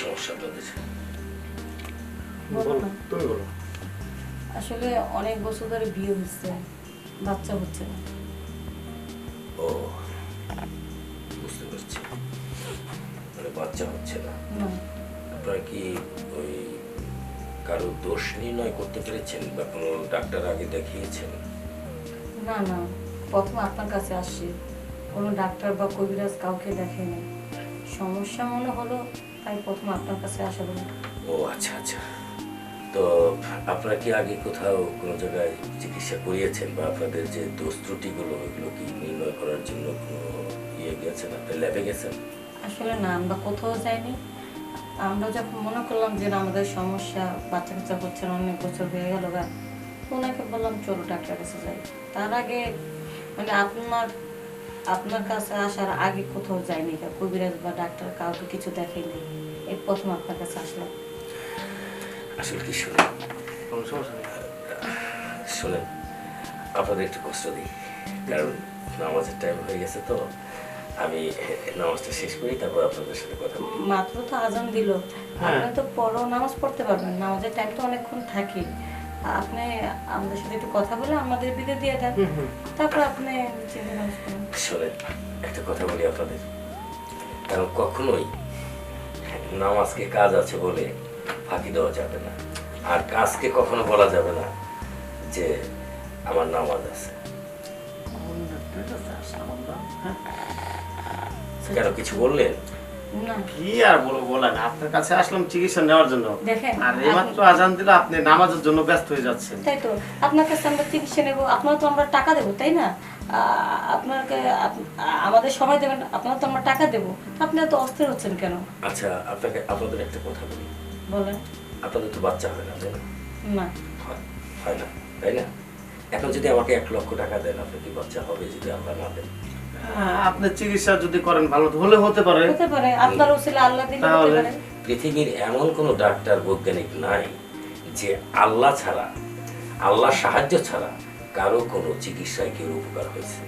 সমস্যা। তুমি বলো। আসলে অনেক বছর ধরে বিয়ে হচ্ছে বাচ্চা হচ্ছে না। ও বুঝতে পারছি। মানে বাচ্চা হচ্ছে না। না। আপনারা কি ওই কারও দোষ নির্ণয় করতে পেরেছেন বা কোনো ডাক্তার আগে দেখিয়েছেন? না না। প্রথম আপনার কাছে আসছি কোনো ডাক্তার বা কবিরাজ কাউকে দেখেনি। সমস্যা মনে হলো তাই প্রথম আপনার কাছে আসা হলো। ও আচ্ছা আচ্ছা। তো আপনারা কি আগে কোথাও কোনো জায়গায় চিকিৎসা করিয়েছেন বা আপনাদের যে দোষ ত্রুটিগুলো এগুলো কি নির্ণয় করার জন্য কোনো ইয়ে গেছেন? আপনি ল্যাবে গেছেন? আসলে না আমরা কোথাও যাইনি। আমরা যখন মনে করলাম যে আমাদের সমস্যা বাচ্চা কাচ্চা হচ্ছে না অনেক বছর হয়ে গেল গা ওনাকে বললাম চলো ডাক্তার কাছে যাই। তার আগে মানে আপনার আপনার কাছে আসার আগে কোথাও যায়নি কবিরাজ বা ডাক্তার কাউকে কিছু দেখাইনি এই প্রথম আপনার কাছে আসলাম। আসলে কি শুনেন আপনাদের একটু কষ্ট দিই। কারণ নামাজের টাইম হয়ে গেছে তো। আমি নামাজটা শেষ করি তারপর আপনাদের সাথে কথা বলি। মাত্র তো আজান দিল। আপনি তো পরও নামাজ পড়তে পারবেন। নামাজের টাইম তো অনেকক্ষণ থাকে। আপনি আমাদের সাথে একটু কথা বলে আমাদের দিকে দিয়ে দেন। তারপর আপনি শোনেন একটা কথা বলি আপনাদের। কারণ কখনোই নামাজকে কাজ আছে বলে ফাঁকি দেওয়া যাবে না। আর কাজকে কখনো বলা যাবে না যে আমার নামাজ আছে। কেন কিছু বললেন? কি আর বলব বলেন আপনার কাছে আসলাম চিকিৎসা নেওয়ার জন্য। আর এইমাত্র আজান দিলে আপনি নামাজের জন্য ব্যস্ত হয়ে যাচ্ছেন। তাই তো আপনার কাছে আমরা চিকিৎসা নেব আপনার তো আমরা টাকা দেবো তাই না? আপনাকে আমাদের সময় দেবেন আপনার তো আমরা টাকা দেবো। তো আপনি এত অস্থির হচ্ছেন কেন? আচ্ছা আপনাকে আপনাদের একটা কথা বলি। বলেন। আপনাদের তো বাচ্চা হয় না তাই না? না। হয় হয় না তাই না? এখন যদি আমাকে এক লক্ষ টাকা দেন আপনার কি বাচ্চা হবে যদি আল্লাহ না দেন আপনি চিকিৎসা যদি করেন ভালো হলে হতে পারে। হতে পারে আপনার ওসিলা আল্লাহ দিলে হতে পারে। পৃথিবীর এমন কোনো ডাক্তার বৈজ্ঞানিক নাই যে আল্লাহ ছাড়া আল্লাহ সাহায্য ছাড়া কারও কোনো চিকিৎসায় কেউ উপকার হয়েছে।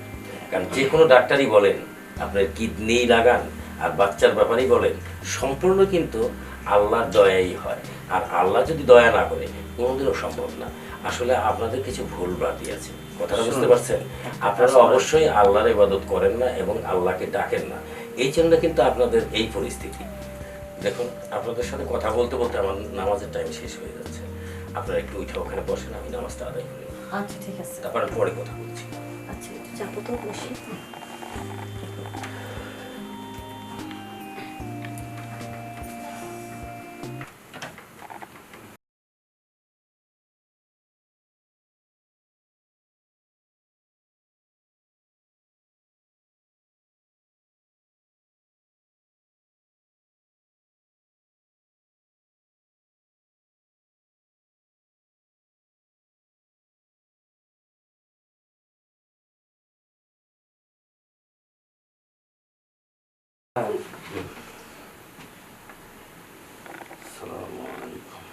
কারণ যে কোনো ডাক্তারই বলেন আপনার কিডনি লাগান আর বাচ্চার ব্যাপারেই বলেন সম্পূর্ণ কিন্তু আল্লাহর দয়াই হয়। আর আল্লাহ যদি দয়া না করে কোনোদিনও সম্ভব না। আসলে আপনাদের কিছু ভুল ভ্রান্তি আছে। কথাটা বুঝতে পারছেন? আপনারা অবশ্যই আল্লাহর ইবাদত করেন না এবং আল্লাহকে ডাকেন না। এই জন্য কিন্তু আপনাদের এই পরিস্থিতি। দেখুন আপনাদের সাথে কথা বলতে বলতে আমার নামাজের টাইম শেষ হয়ে যাচ্ছে। আপনারা একটু উঠে ওখানে বসেন আমি নামাজটা আদায় করি আচ্ছা ঠিক আছে। তারপরে পরে কথা বলছি। আচ্ছা যাব তো বসি। আসসালামু আলাইকুম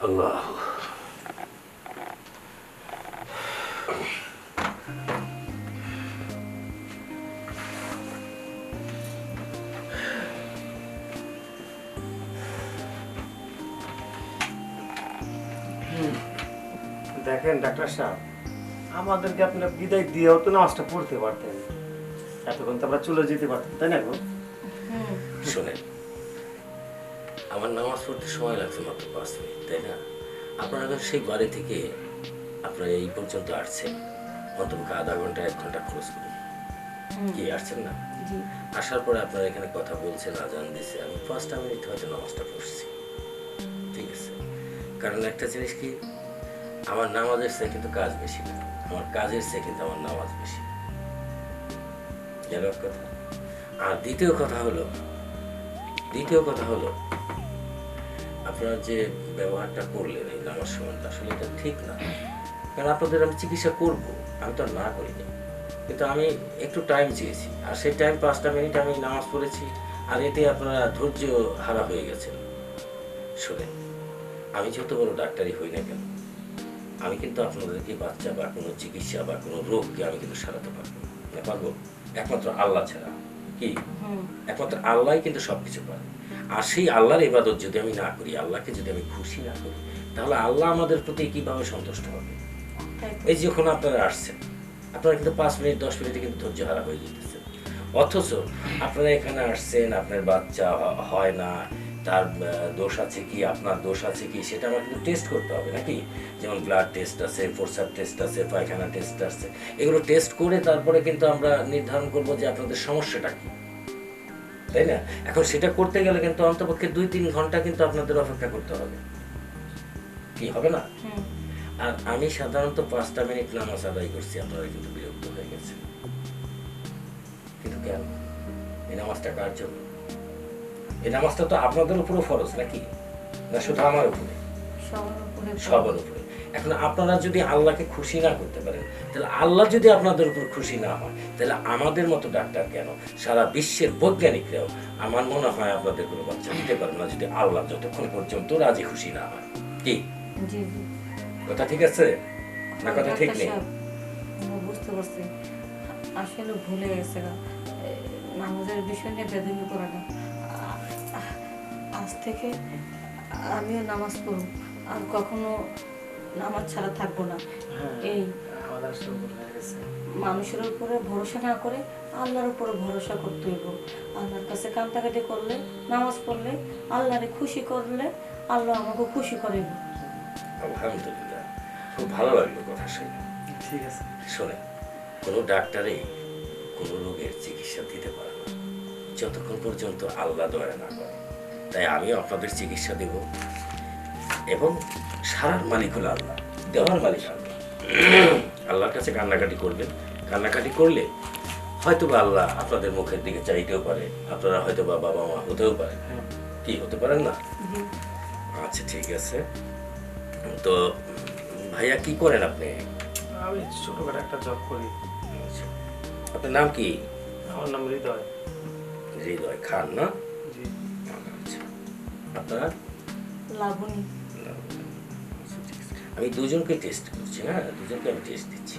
আল্লাহ দেখেন ডাক্তার সাহেব আমাদেরকে আপনার বিদায় দিয়েও তো নামাজটা পড়তে পারতেন। এতক্ষণ তো আমরা চলে যেতে পারতেন তাই না গো? শোনেন আমার নামাজ পড়তে সময় লাগছে মাত্র পাঁচ মিনিট তাই না? আপনারা এখন সেই বাড়ি থেকে আপনারা এই পর্যন্ত আসছেন অন্তত আধা ঘণ্টা এক ঘণ্টা খরচ করুন। কি আসছেন না? আসার পরে আপনারা এখানে কথা বলছেন আজান দিছে আমি পাঁচটা মিনিট হয়তো নামাজটা পড়ছি। ঠিক আছে। কারণ একটা জিনিস কি আমার নামাজের চেয়ে কিন্তু কাজ বেশি না। আমার কাজের চেয়ে কিন্তু আমার নামাজ বেশি। গেল কথা? আর দ্বিতীয় কথা হলো, দ্বিতীয় কথা হলো, আপনারা যে ব্যবহারটা করলেন এই নামাজ সময় আসলে এটা ঠিক না। কারণ আপনাদের আমি চিকিৎসা করব, আমি তো না করিনি। কিন্তু আমি একটু টাইম চেয়েছি। আর সেই টাইম পাঁচটা মিনিট আমি নামাজ পড়েছি, আর এতে আপনারা ধৈর্য হারা হয়ে গেছেন। শুনে আমি যত বড় ডাক্তারই হই না কেন আমি কিন্তু আপনাদেরকে বাচ্চা বা কোনো চিকিৎসা বা কোনো রোগকে আমি কিন্তু সারাতে পারব না। পারব একমাত্র আল্লাহ ছাড়া। কি? একমাত্র আল্লাহই কিন্তু সব কিছু পারে। আর সেই আল্লাহর ইবাদত যদি আমি না করি আল্লাহকে যদি আমি খুশি না করি তাহলে আল্লাহ আমাদের প্রতি কীভাবে সন্তুষ্ট হবে? এই যে যখন আপনারা আসছেন আপনারা কিন্তু পাঁচ মিনিট দশ মিনিটে কিন্তু ধৈর্য হারা হয়ে যেতেছেন। অথচ আপনারা এখানে আসছেন আপনার বাচ্চা হয় না। তার দোষ আছে কি আপনার দোষ আছে কি সেটা আমার কিন্তু টেস্ট করতে হবে নাকি? যেমন ব্লাড টেস্ট আছে ফোরসাপ টেস্ট আছে পায়খানা টেস্ট আছে। এগুলো টেস্ট করে তারপরে কিন্তু আমরা নির্ধারণ করব যে আপনাদের সমস্যাটা কি। তাই না? এখন সেটা করতে গেলে কিন্তু অন্তপক্ষে দুই তিন ঘণ্টা কিন্তু আপনাদের অপেক্ষা করতে হবে। কি হবে না? আর আমি সাধারণত পাঁচটা মিনিট নামাজ আদায় করছি আপনারা কিন্তু বিরক্ত হয়ে গেছে কিন্তু কেন? এই নামাজটা কার জন্য? এই নামাজটা তো আপনাদের উপরও ফরজ নাকি? না শুধু আমার উপরে? সবার উপরে এখন আপনারা যদি আল্লাহকে খুশি না করতে পারেন তাহলে আল্লাহ যদি আপনাদের উপর খুশি না হয় তাহলে আমাদের মতো ডাক্তার কেন? সারা বিশ্বের বৈজ্ঞানিকরাও আমার মনে হয় আপনাদের কোনো বাচ্চা দিতে পারবে না যদি আল্লাহ যতক্ষণ পর্যন্ত রাজি খুশি না হয়। কি? কথা ঠিক আছে? না কথা ঠিক নেই? বুঝতে পারছি। আসলে ভুলে গেছে নামাজের বিষয় নিয়ে বেদমি করা না। আ- আ- আজ থেকে আমিও নামাজ পড়ব। আর কখনো নামাজ ছাড়া থাকব না। হ্যাঁ এই মানুষের উপরে ভরসা না করে আল্লাহর উপরে ভরসা করতে হইব। আল্লাহর কাছে কান্দাকাটি করলে নামাজ পড়লে আল্লাহরে খুশি করলে আল্লাহ আমাকে খুশি করে আলহামদুলিল্লাহ। খুব ভালো লাগল কথা শুনে। ঠিক আছে। শোনে কোনো ডাক্তারে কোনো রোগের চিকিৎসা দিতে পারে না। যতক্ষণ পর্যন্ত আল্লাহ দয়া না করে। তাই আমিও আপনাদের চিকিৎসা দেব। এবং সারার মালিক হলো আল্লাহ দেওয়ার মালিক আল্লাহ। আল্লাহর কাছে কান্নাকাটি করবেন। কান্নাকাটি করলে হয়তো বা আল্লাহ আপনাদের মুখের দিকে চাইতেও পারে আপনারা হয়তো বা বাবা মা হতেও পারে কি হতে পারেন না? আচ্ছা ঠিক আছে। তো ভাইয়া কি করেন আপনি? আমি ছোটখাটো একটা জব করি। আচ্ছা। আপনার নাম কি? আমার নাম হৃদয়। হৃদয় খান না? আপনার? লাবণী। আমি দুজনকে টেস্ট করছি হ্যাঁ? দুজনকে আমি টেস্ট দিচ্ছি।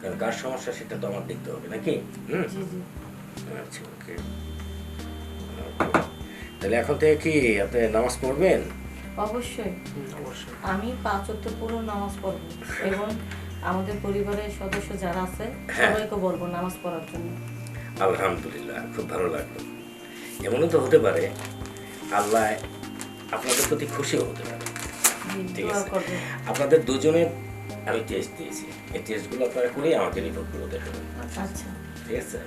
কারণ কার সমস্যা সেটা তো আমার দেখতে হবে নাকি? হুম? জি জি। আচ্ছা ওকে তাহলে এখন থেকে কি আপনি নামাজ পড়বেন? অবশ্যই। অবশ্যই। আমি পাঁচ অক্ট পুরো নামাজ পড়ব এবং আমাদের পরিবারের সদস্য যারা আছে হ্যাঁ। সবাইকে বলব নামাজ পড়ার জন্য। আলহামদুলিল্লাহ খুব ভালো লাগল। এমনও তো হতে পারে আল্লাহ আপনাদের প্রতি খুশিও হতে পারে। ঠিক আছে? আপনাদের দুজনের আমি টেস্ট দিয়েছি। এই টেস্টগুলো আপনারা করেই আমাকে রিপোর্টগুলো দেখাবেন। আচ্ছা। ঠিক আছে?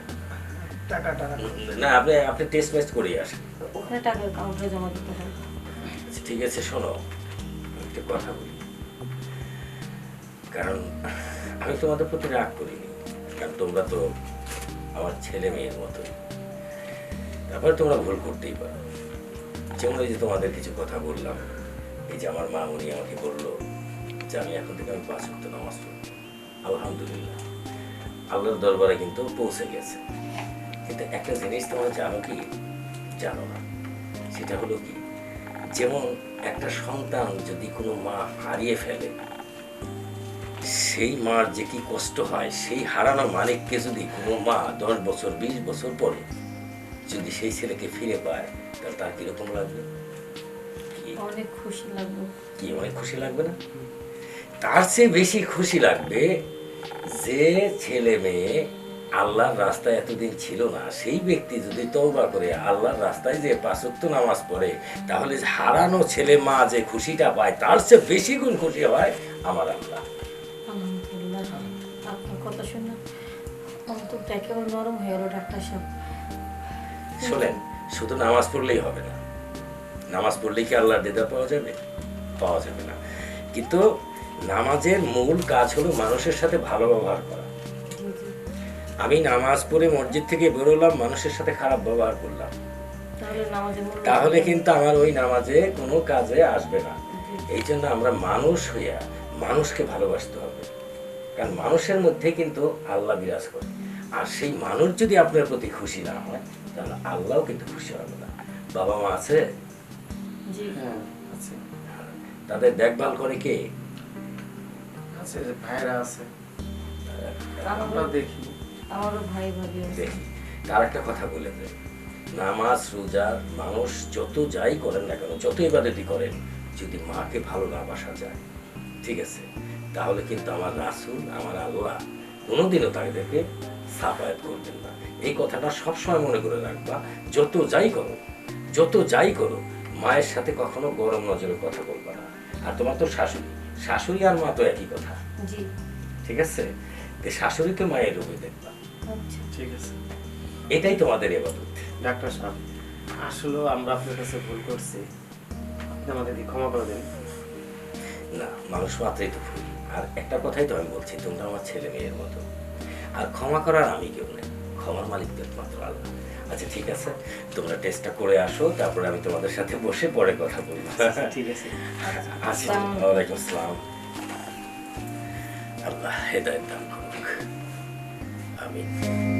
টাকা টাকা। না আপনি আপনি টেস্ট মেস্ট করেই আসেন। ওখানে টাকা কাউন্টারে জমা দিতে হবে আচ্ছা ঠিক আছে শোনো। একটা কথা বলি। কারণ আমি তোমাদের প্রতি রাগ করিনি। কারণ তোমরা তো আমার ছেলে মেয়ের মতোই। তারপরে তোমরা ভুল করতেই পারো। যেমন এই যে তোমাদের কিছু কথা বললাম। এই যে আমার মা উনি আমাকে বলল যে, আমি এখন থেকে আমি পাঁচ ওয়াক্ত নামাজ পড়ব। আলহামদুলিল্লাহ। আল্লাহর দরবারে কিন্তু পৌঁছে গেছে। কিন্তু একটা জিনিস তোমরা জানো কি? জানো না। সেটা হলো কি? যেমন একটা সন্তান যদি কোনো মা হারিয়ে ফেলে, সেই মার যে কি কষ্ট হয়, সেই হারানো মানিককে যদি কোনো মা দশ বছর, বিশ বছর পরে যদি সেই ছেলেকে ফিরে পায় তাহলে তার কীরকম লাগবে? কি? অনেক খুশি লাগবে। কি অনেক খুশি লাগবে না? তার চেয়ে বেশি খুশি লাগবে যে ছেলে মেয়ে আল্লাহর রাস্তায় এতদিন ছিল না সেই ব্যক্তি যদি তৌবা করে আল্লাহর রাস্তায় যে পাঁচক্ত নামাজ পড়ে তাহলে হারানো ছেলে মা যে খুশিটা পায় তার চেয়ে বেশি গুণ খুশি হয় আমার আল্লাহ। আপনার কথা শুনে অন্তর একেবারে নরম হয়ে গেল ডাক্তার সাহেব। শোনেন শুধু নামাজ পড়লেই হবে না। নামাজ পড়লেই কি আল্লাহর দেদা পাওয়া যাবে? পাওয়া যাবে না। কিন্তু নামাজের মূল কাজ হলো মানুষের সাথে ভালো ব্যবহার করা। আমি নামাজ পড়ে মসজিদ থেকে বেরোলাম মানুষের সাথে খারাপ ব্যবহার করলাম। তাহলে তাহলে কিন্তু আমার ওই নামাজে কোনো কাজে আসবে না। এই জন্য আমরা মানুষ হইয়া মানুষকে ভালোবাসতে হবে। কারণ মানুষের মধ্যে কিন্তু আল্লাহ বিরাজ করে। আর সেই মানুষ যদি আপনার প্রতি খুশি না হয় তাহলে আল্লাহও কিন্তু খুশি হবে না। বাবা মা আছে? জি। হ্যাঁ আছে। তাদের দেখভাল করে কে? আছে ভাইরা আছে। আমরা দেখি। আমারও ভাই ভাবি দেখি। তার একটা কথা বলে দেয়। নামাজ রোজা মানুষ যত যাই করেন না কেন যত ইবাদতি করেন যদি মাকে ভালো না বাসা যায় ঠিক আছে? তাহলে কিন্তু আমার রাসুল আমার আল্লাহ কোনোদিনও তাদেরকে সাফায়াত করবেন না। এই কথাটা সবসময় মনে করে রাখবা যত যাই করো যত যাই করো মায়ের সাথে কখনো গরম নজরে কথা বলবা না। আর তোমার তো শাশুড়ি শাশুড়ি আর মা তো একই কথা। ঠিক আছে? তো শাশুড়িকে মায়ের রূপে দেখবা। আচ্ছা। ঠিক আছে। এটাই তোমাদের এবাদত। ডাক্তার সাহেব আসলেও আমরা আপনার কাছে ভুল করছি। আপনি আমাদেরকে ক্ষমা করে দেন। না মানুষ মাত্রই তো ভুল। আর একটা কথাই তো আমি বলছি তোমরা আমার ছেলে মেয়ের মতো। আর ক্ষমা করার আমি কেউ নেই। ক্ষমার মালিক তো মাত্র আল্লাহ। আচ্ছা ঠিক আছে। তোমরা টেস্টটা করে আসো তারপরে আমি তোমাদের সাথে বসে পরে কথা বলব। ঠিক আছে। আচ্ছা ওয়ালাইকুম আসসালাম। আল্লাহ হেদায়ত দান করুক। আমিন।